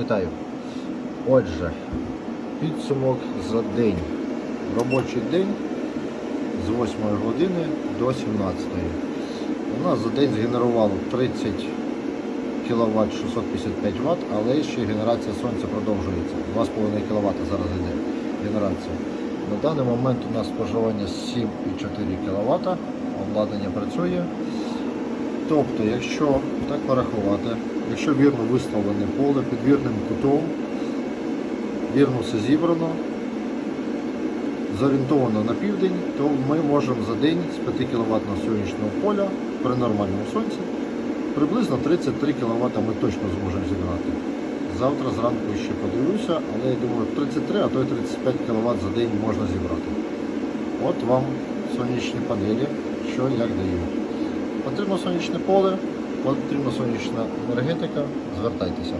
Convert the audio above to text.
Вітаю. Отже, підсумок за день. Робочий день з 8 години до 17. У нас за день згенерувало 30 кВт 655 Вт, але ще генерація сонця продовжується. 2,5 кВт зараз йде генерація. На даний момент у нас споживання 7,4 кВт, обладнання працює. Тобто, якщо так порахувати, якщо вірно виставлене поле під вірним кутом, вірно все зібрано, зорієнтовано на південь, то ми можемо за день з 5 кВт сонячного поля при нормальному сонці приблизно 33 кВт ми точно зможемо зібрати. Завтра зранку ще подивлюся, але я думаю 33, а то й 35 кВт за день можна зібрати. От вам сонячні панелі, що як дають. Потрібно сонячне поле, потрібна сонячна енергетика, звертайтеся.